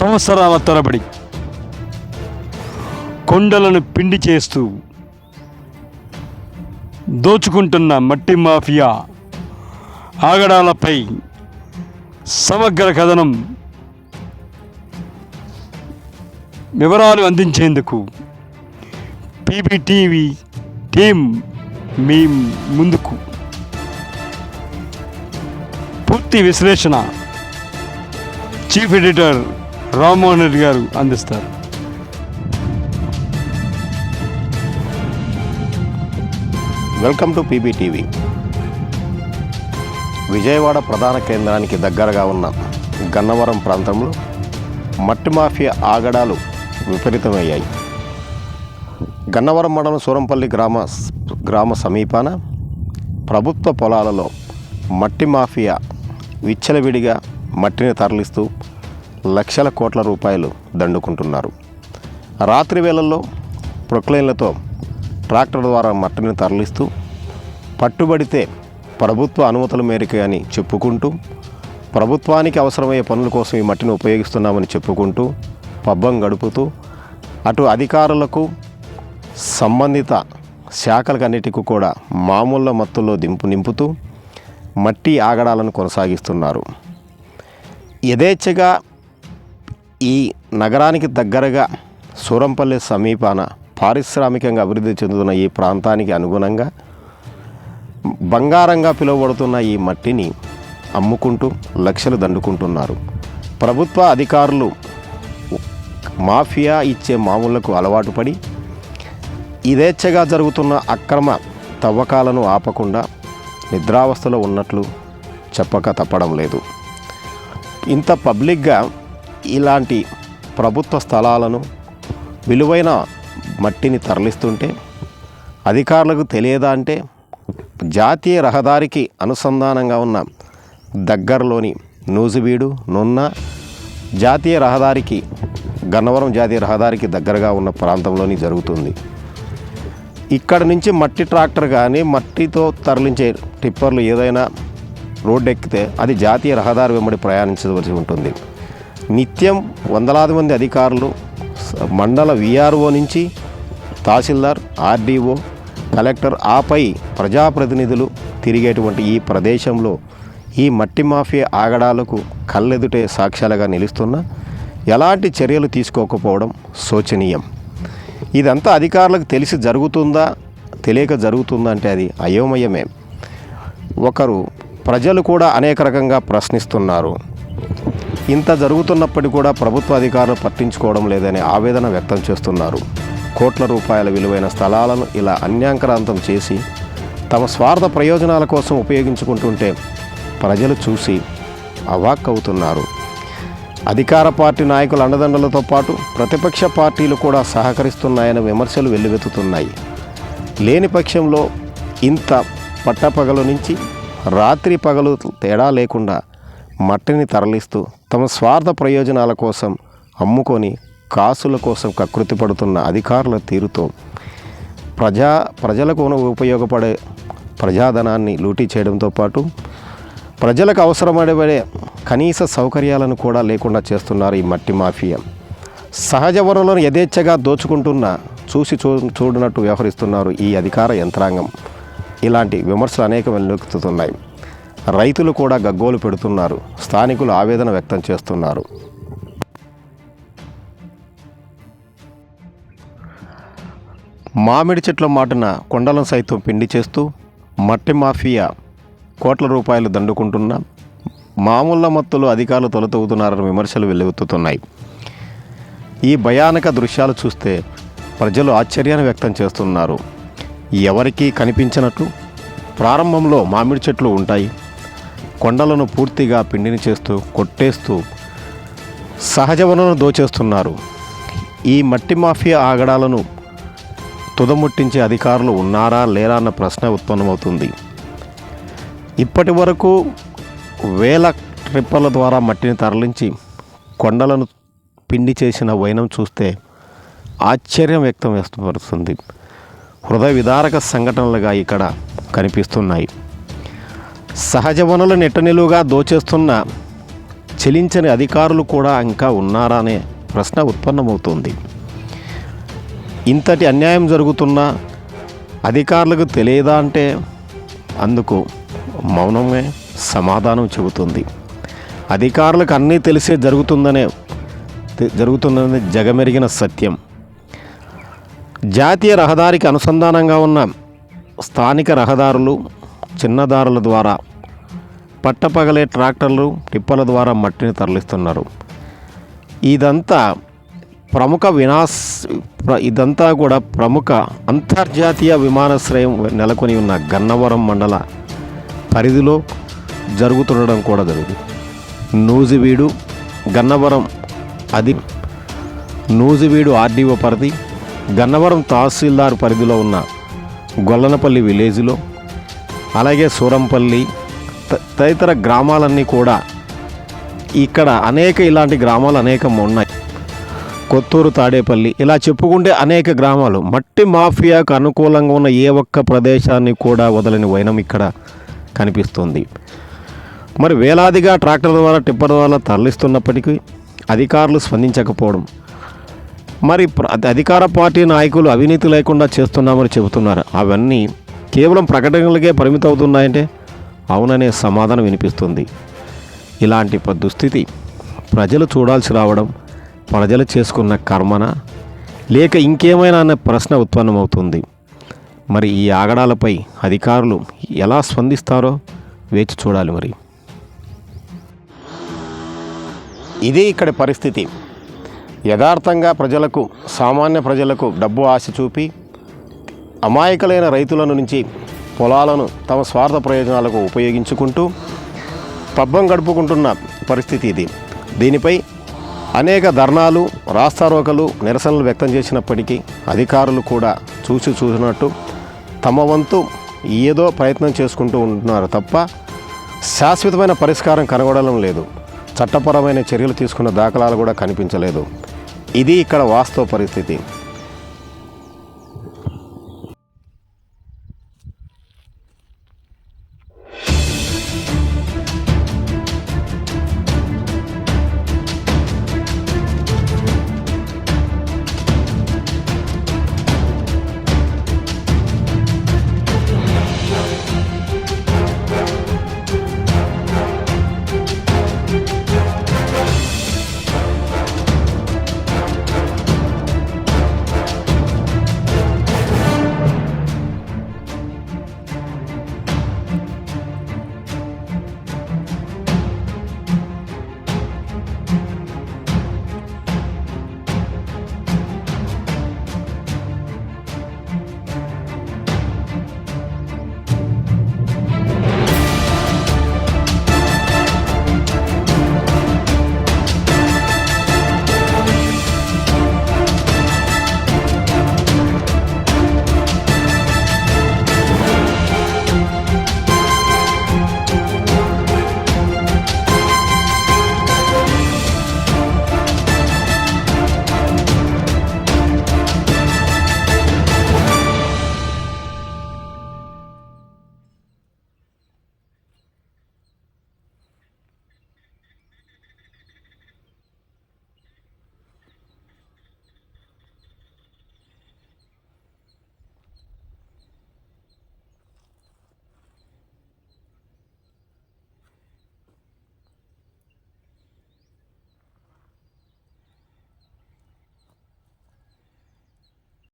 సంవత్సరాల తరబడి కొండలను పిండి చేస్తూ దోచుకుంటున్న మట్టి మాఫియా ఆగడాలపై సమగ్ర కథనం వివరాలు అందించేందుకు పీబీటీవీ టీం మీ ముందుకు. పూర్తి విశ్లేషణ చీఫ్ ఎడిటర్ రామ్మోహన్ రెడ్డి గారు అందిస్తారు. వెల్కమ్ టు పీబీటీవీ విజయవాడ ప్రధాన కేంద్రానికి దగ్గరగా ఉన్న గన్నవరం ప్రాంతంలో మట్టి మాఫియా ఆగడాలు విపరీతమయ్యాయి. గన్నవరం మండలం సూరంపల్లి గ్రామ గ్రామ సమీపాన ప్రభుత్వ పొలాలలో మట్టి మాఫియా విచ్చలవిడిగా మట్టిని తరలిస్తూ లక్షల కోట్ల రూపాయలు దండుకుంటున్నారు. రాత్రి వేళల్లో ప్రొక్లైన్లతో ట్రాక్టర్ ద్వారా మట్టిని తరలిస్తూ పట్టుబడితే ప్రభుత్వ అనుమతుల మేరకు అని చెప్పుకుంటూ ప్రభుత్వానికి అవసరమయ్యే పనుల కోసం ఈ మట్టిని ఉపయోగిస్తున్నామని చెప్పుకుంటూ పబ్బం గడుపుతూ అటు అధికారులకు సంబంధిత శాఖలకన్నిటికీ కూడా మామూళ్ళ మత్తుల్లో దింపు నింపుతూ మట్టి ఆగడాలను కొనసాగిస్తున్నారు. యథేచ్ఛగా ఈ నగరానికి దగ్గరగా సూరంపల్లి సమీపాన పారిశ్రామికంగా అభివృద్ధి చెందుతున్న ఈ ప్రాంతానికి అనుగుణంగా బంగారంగా పిలువబడుతున్న ఈ మట్టిని అమ్ముకుంటూ లక్షలు దండుకుంటున్నారు. ప్రభుత్వ అధికారులు మాఫియా ఇచ్చే మామూళ్ళకు అలవాటు పడి ఇదేచ్ఛగా జరుగుతున్న అక్రమ తవ్వకాలను ఆపకుండా నిద్రావస్థలో ఉన్నట్లు చెప్పక తప్పడం లేదు. ఇంత పబ్లిక్గా ఇలాంటి ప్రభుత్వ స్థలాలను విలువైన మట్టిని తరలిస్తుంటే అధికారులకు తెలియదా అంటే జాతీయ రహదారికి అనుసంధానంగా ఉన్న దగ్గరలోని నూజివీడు నున్న జాతీయ రహదారికి గన్నవరం జాతీయ రహదారికి దగ్గరగా ఉన్న ప్రాంతంలోని జరుగుతుంది. ఇక్కడ నుంచి మట్టి ట్రాక్టర్ కానీ మట్టితో తరలించే టిప్పర్లు ఏదైనా రోడ్డు ఎక్కితే అది జాతీయ రహదారి వెంబడి ప్రయాణించవలసి ఉంటుంది. నిత్యం వందలాది మంది అధికారులు మండల విఆర్ఓ నుంచి తహసీల్దార్ ఆర్డీఓ కలెక్టర్ ఆపై ప్రజాప్రతినిధులు తిరిగేటువంటి ఈ ప్రదేశంలో ఈ మట్టి మాఫియా ఆగడాలకు కళ్ళెదుటే సాక్ష్యాలుగా నిలుస్తున్న ఎలాంటి చర్యలు తీసుకోకపోవడం శోచనీయం. ఇదంతా అధికారులకు తెలిసి జరుగుతుందా తెలియక జరుగుతుందా అంటే అది అయోమయమే. ఒకరు ప్రజలు కూడా అనేక రకంగా ప్రశ్నిస్తున్నారు. ఇంత జరుగుతున్నప్పటికీ కూడా ప్రభుత్వ అధికారులు పట్టించుకోవడం లేదనే ఆవేదన వ్యక్తం చేస్తున్నారు. కోట్ల రూపాయల విలువైన స్థలాలను ఇలా అన్యాంకరాంతం చేసి తమ స్వార్థ ప్రయోజనాల కోసం ఉపయోగించుకుంటుంటే ప్రజలు చూసి అవాక్కవుతున్నారు. అధికార పార్టీ నాయకుల అండదండలతో పాటు ప్రతిపక్ష పార్టీలు కూడా సహకరిస్తున్నాయన్న విమర్శలు వెల్లువెత్తుతున్నాయి. లేని పక్షంలో ఇంత పట్టపగలు నుంచి రాత్రి పగలు తేడా లేకుండా మట్టిని తరలిస్తూ తమ స్వార్థ ప్రయోజనాల కోసం అమ్ముకొని కాసుల కోసం కకృతి పడుతున్న అధికారుల తీరుతో ప్రజా ప్రజలకు ఉపయోగపడే ప్రజాధనాన్ని లూటీ చేయడంతో పాటు ప్రజలకు అవసరపడే కనీస సౌకర్యాలను కూడా లేకుండా చేస్తున్నారు ఈ మట్టి మాఫియా. సహజ వనరులను యథేచ్ఛగా దోచుకుంటున్న చూసి చూ చూడనట్టు వ్యవహరిస్తున్నారు ఈ అధికార యంత్రాంగం. ఇలాంటి విమర్శలు అనేక వెల్లువెత్తుతున్నాయి రైతులు కూడా గగ్గోలు పెడుతున్నారు. స్థానికులు ఆవేదన వ్యక్తం చేస్తున్నారు. మామిడి చెట్ల మాటున కొండలను సైతం పిండి చేస్తూ మట్టి మాఫియా కోట్ల రూపాయలు దండుకుంటున్న మామూళ్ళ మత్తులు అధికారులు తొలతవుతున్నారని విమర్శలు వెల్లువెత్తుతున్నాయి. ఈ భయానక దృశ్యాలు చూస్తే ప్రజలు ఆశ్చర్యాన్ని వ్యక్తం చేస్తున్నారు. ఎవరికీ కనిపించినట్లు ప్రారంభంలో మామిడి చెట్లు ఉంటాయి. కొండలను పూర్తిగా పిండిని చేస్తూ కొట్టేస్తూ సహజ వనరులను దోచేస్తున్నారు. ఈ మట్టి మాఫియా ఆగడాలను తుదముట్టించే అధికారులు ఉన్నారా లేరా అన్న ప్రశ్న ఉత్పన్నమవుతుంది. ఇప్పటి వరకు వేల ట్రిప్పర్ల ద్వారా మట్టిని తరలించి కొండలను పిండి చేసిన వైనం చూస్తే ఆశ్చర్యం వ్యక్తం వ్యక్తపరుస్తుంది హృదయ విదారక సంఘటనలుగా ఇక్కడ కనిపిస్తున్నాయి. సహజ వనరుల నిట్టనిలువుగా దోచేస్తున్న చెలించని అధికారులు కూడా ఇంకా ఉన్నారా అనే ప్రశ్న ఉత్పన్నమవుతుంది. ఇంతటి అన్యాయం జరుగుతున్నా అధికారులకు తెలియదా అంటే అందుకు మౌనమే సమాధానం చెబుతుంది. అధికారులకు అన్నీ తెలిసే జరుగుతుందనే జరుగుతుందనే జగమెరిగిన సత్యం. జాతీయ రహదారికి అనుసంధానంగా ఉన్న స్థానిక రహదారులు చిన్నదారుల ద్వారా పట్టపగలే ట్రాక్టర్లు టిప్పల ద్వారా మట్టిని తరలిస్తున్నారు. ఇదంతా ప్రముఖ వినాశ ఇదంతా కూడా ప్రముఖ అంతర్జాతీయ విమానాశ్రయం నెలకొని ఉన్న గన్నవరం మండల పరిధిలో జరుగుతుండడం కూడా జరుగుతుంది నూజివీడు గన్నవరం అది నూజివీడు ఆర్డీఓ పరిధి గన్నవరం తహసీల్దార్ పరిధిలో ఉన్న గొల్లనపల్లి విలేజ్లో అలాగే సూరంపల్లి త- తదితర గ్రామాలన్నీ కూడా ఇక్కడ అనేక ఇలాంటి గ్రామాలు అనేకం ఉన్నాయి. కొత్తూరు తాడేపల్లి ఇలా చెప్పుకుంటే అనేక గ్రామాలు. మట్టి మాఫియాకు అనుకూలంగా ఉన్న ఏ ఒక్క ప్రదేశాన్ని కూడా వదలని వైనం ఇక్కడ కనిపిస్తుంది. మరి వేలాదిగా ట్రాక్టర్ ద్వారా టిప్పర్ ద్వారా తరలిస్తున్నప్పటికీ అధికారులు స్పందించకపోవడం. మరి అధికార పార్టీ నాయకులు అవినీతి లేకుండా చేస్తున్నామని చెబుతున్నారు. అవన్నీ కేవలం ప్రకటనలకే పరిమితం అవుతున్నాయంటే అవుననే సమాధానం వినిపిస్తుంది. ఇలాంటి దుస్థితి ప్రజలు చూడాల్సి రావడం ప్రజలు చేసుకున్న కర్మన? లేక ఇంకేమైనా అనే ప్రశ్న ఉత్పన్నమవుతుంది. మరి ఈ ఆగడాలపై అధికారులు ఎలా స్పందిస్తారో వేచి చూడాలి మరి. ఇది ఇక్కడ పరిస్థితి. యథార్థంగా ప్రజలకు సామాన్య ప్రజలకు డబ్బు ఆశ చూపి అమాయకులైన రైతుల నుంచి పొలాలను తమ స్వార్థ ప్రయోజనాలకు ఉపయోగించుకుంటూ పబ్బం గడుపుకుంటున్న పరిస్థితి ఇది. దీనిపై అనేక ధర్నాలు రాస్తారోకలు నిరసనలు వ్యక్తం చేసినప్పటికీ అధికారులు కూడా చూసి చూసినట్టు తమ వంతు ఏదో ప్రయత్నం చేసుకుంటూ ఉంటున్నారు తప్ప శాశ్వతమైన పరిష్కారం కనగొడడం లేదు. చట్టపరమైన చర్యలు తీసుకున్న దాఖలాలు కూడా కనిపించలేదు. ఇది ఇక్కడ వాస్తవ పరిస్థితి.